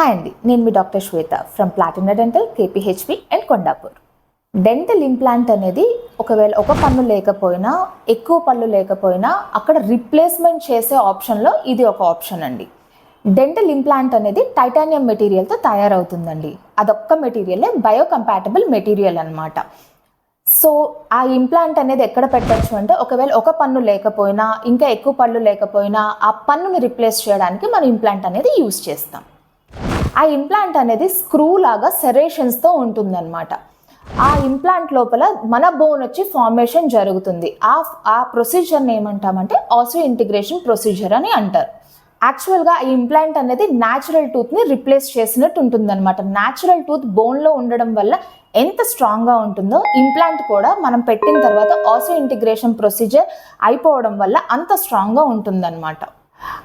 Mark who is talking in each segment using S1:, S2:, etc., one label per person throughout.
S1: Hi అండి. నేను మీ doctor Shweta from Platina dental KPHB and Kondapur. Dental implant అనేది ఒకవేళ ఒక పన్ను లేకపోయినా ఎక్కువ పళ్ళు లేకపోయినా అక్కడ రిప్లేస్మెంట్ చేసే ఆప్షన్లో ఇది ఒక ఆప్షన్ అండి. డెంటల్ ఇంప్లాంట్ అనేది టైటానియం మెటీరియల్తో తయారవుతుందండి. అదొక్క మెటీరియలే బయోకంపాటబుల్ మెటీరియల్ అనమాట సో ఆ ఇంప్లాంట్ అనేది ఎక్కడ పెట్టచ్చు అంటే ఒకవేళ ఒక పన్ను లేకపోయినా ఇంకా ఎక్కువ పళ్ళు లేకపోయినా ఆ పన్నుని రిప్లేస్ చేయడానికి మనం ఇంప్లాంట్ అనేది యూస్ చేస్తాం. ఆ ఇంప్లాంట్ అనేది స్క్రూ లాగా సెరేషన్స్తో ఉంటుందన్నమాట. ఆ ఇంప్లాంట్ లోపల మన బోన్ వచ్చి ఫార్మేషన్ జరుగుతుంది. ఆ ఆ ప్రొసీజర్ని ఏమంటామంటే ఆసో ఇంటిగ్రేషన్ ప్రొసీజర్ అని అంటారు. యాక్చువల్గా ఈ ఇంప్లాంట్ అనేది న్యాచురల్ టూత్ని రిప్లేస్ చేసినట్టు ఉంటుందన్నమాట. న్యాచురల్ టూత్ బోన్లో ఉండడం వల్ల ఎంత స్ట్రాంగ్గా ఉంటుందో ఇంప్లాంట్ కూడా మనం పెట్టిన తర్వాత ఆసో ఇంటిగ్రేషన్ ప్రొసీజర్ అయిపోవడం వల్ల అంత స్ట్రాంగ్గా ఉంటుందన్నమాట.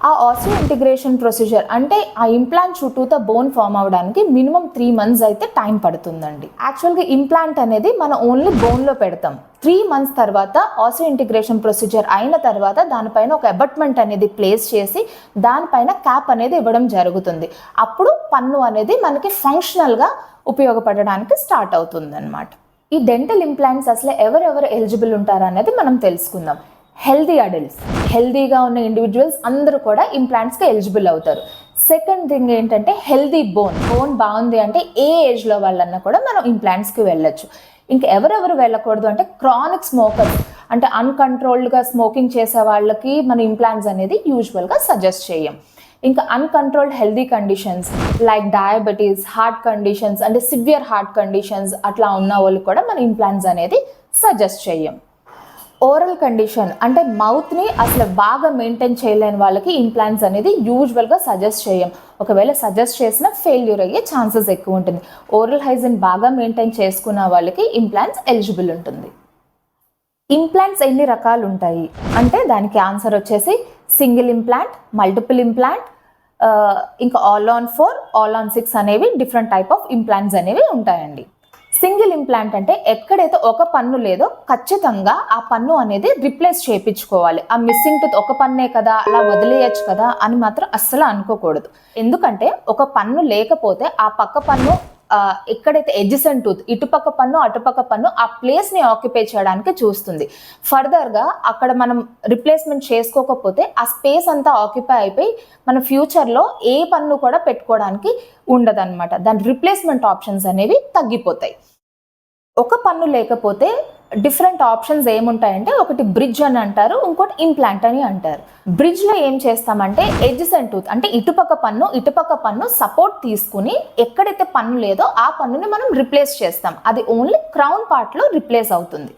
S1: ఆ ఆసియో ఇంటిగ్రేషన్ ప్రొసీజర్ అంటే ఆ ఇంప్లాంట్ చుట్టూతో బోన్ ఫామ్ అవడానికి మినిమం త్రీ మంత్స్ అయితే టైం పడుతుందండి. యాక్చువల్గా ఇంప్లాంట్ అనేది మనం ఓన్లీ బోన్లో పెడతాం. త్రీ మంత్స్ తర్వాత ఆసియో ఇంటిగ్రేషన్ ప్రొసీజర్ అయిన తర్వాత దానిపైన ఒక అబట్మెంట్ అనేది ప్లేస్ చేసి దానిపైన క్యాప్ అనేది ఇవ్వడం జరుగుతుంది. అప్పుడు పన్ను అనేది మనకి ఫంక్షనల్గా ఉపయోగపడడానికి స్టార్ట్ అవుతుంది అనమాట ఈ డెంటల్ ఇంప్లాంట్స్ అసలు ఎవరెవరు ఎలిజిబుల్ ఉంటారు అనేది మనం తెలుసుకుందాం. హెల్దీ అడల్ట్స్ హెల్దీగా ఉన్న ఇండివిజువల్స్ అందరూ కూడా ఇంప్లాంట్స్కి ఎలిజిబుల్ అవుతారు. సెకండ్ థింగ్ ఏంటంటే హెల్దీ బోన్ బోన్ బాగుంది అంటే ఏ ఏజ్లో వాళ్ళన్నా కూడా మనం ఇంప్లాంట్స్కి వెళ్ళొచ్చు. ఇంకా ఎవరెవరు వెళ్ళకూడదు అంటే క్రానిక్ స్మోకర్స్ అంటే అన్కంట్రోల్డ్గా స్మోకింగ్ చేసే వాళ్ళకి మన ఇంప్లాంట్స్ అనేది యూజువల్గా సజెస్ట్ చేయం. ఇంకా uncontrolled healthy conditions like diabetes heart conditions అంటే సివియర్ హార్ట్ కండిషన్స్ అట్లా ఉన్న వాళ్ళు కూడా మన ఇంప్లాంట్స్ అనేది సజెస్ట్ చేయం. ఓరల్ కండిషన్ అంటే మౌత్ని అసలు బాగా మెయింటైన్ చేయలేని వాళ్ళకి ఇంప్లాంట్స్ అనేది యూజువల్గా సజెస్ట్ చేయం. ఒకవేళ సజెస్ట్ చేసిన ఫెయిల్యూర్ అయ్యే ఛాన్సెస్ ఎక్కువ ఉంటుంది. ఓరల్ హైజిన్ బాగా మెయింటైన్ చేసుకున్న వాళ్ళకి ఇంప్లాంట్స్ ఎలిజిబుల్ ఉంటుంది. ఇంప్లాంట్స్ ఎన్ని రకాలు ఉంటాయి? అంటే దానికి ఆన్సర్ వచ్చేసి సింగిల్ ఇంప్లాంట్ మల్టిపుల్ ఇంప్లాంట్ ఇంకా all on four all on six అనేవి డిఫరెంట్ టైప్ ఆఫ్ ఇంప్లాంట్స్ అనేవి ఉంటాయండి. సింగిల్ ఇంప్లాంట్ అంటే ఎక్కడైతే ఒక పన్ను లేదో ఖచ్చితంగా ఆ పన్ను అనేది రిప్లేస్ చేయించుకోవాలి. ఆ మిస్సింగ్ టూత్ ఒక పన్నే కదా అలా వదిలేయచ్చు కదా అని మాత్రం అస్సలు అనుకోకూడదు. ఎందుకంటే ఒక పన్ను లేకపోతే ఆ పక్క పన్ను ఎక్కడైతే ఎడ్జిసన్ టూత్ ఇటుపక్క పన్ను అటుపక్క పన్ను ఆ ప్లేస్ని ఆక్యుపై చేయడానికి చూస్తుంది. ఫర్దర్గా అక్కడ మనం రిప్లేస్మెంట్ చేసుకోకపోతే ఆ స్పేస్ అంతా ఆక్యుపై అయిపోయి మన ఫ్యూచర్లో ఏ పన్ను కూడా పెట్టుకోవడానికి ఉండదన్నమాట. దాని రిప్లేస్మెంట్ ఆప్షన్స్ అనేవి తగ్గిపోతాయి. ఒక పన్ను లేకపోతే డిఫరెంట్ ఆప్షన్స్ ఏముంటాయంటే ఒకటి బ్రిడ్జ్ అని అంటారు ఇంకోటి ఇంప్లాంట్ అని అంటారు. బ్రిడ్జ్లో ఏం చేస్తామంటే ఎడ్జసెంట్ టూత్ అంటే ఇటుపక్క పన్ను ఇటుపక్క పన్ను సపోర్ట్ తీసుకుని ఎక్కడైతే పన్ను లేదో ఆ పన్నుని మనం రిప్లేస్ చేస్తాం. అది ఓన్లీ క్రౌన్ పార్ట్లో రిప్లేస్ అవుతుంది.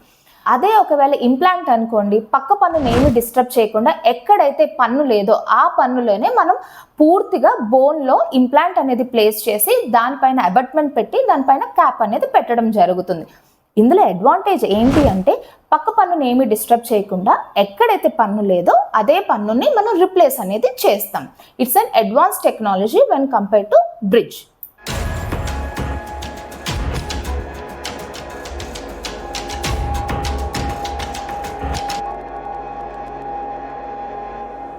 S1: అదే ఒకవేళ ఇంప్లాంట్ అనుకోండి పక్క పన్నుని ఏమి డిస్టర్బ్ చేయకుండా ఎక్కడైతే పన్ను లేదో ఆ పన్నులోనే మనం పూర్తిగా బోన్లో ఇంప్లాంట్ అనేది ప్లేస్ చేసి దానిపైన అబట్మెంట్ పెట్టి దానిపైన క్యాప్ అనేది పెట్టడం జరుగుతుంది. ఇందులో అడ్వాంటేజ్ ఏంటి అంటే పక్క పన్నుని ఏమి డిస్టర్బ్ చేయకుండా ఎక్కడైతే పన్ను లేదో అదే పన్నుని మనం రిప్లేస్ అనేది చేస్తాం. It's an advance technology when compare to bridge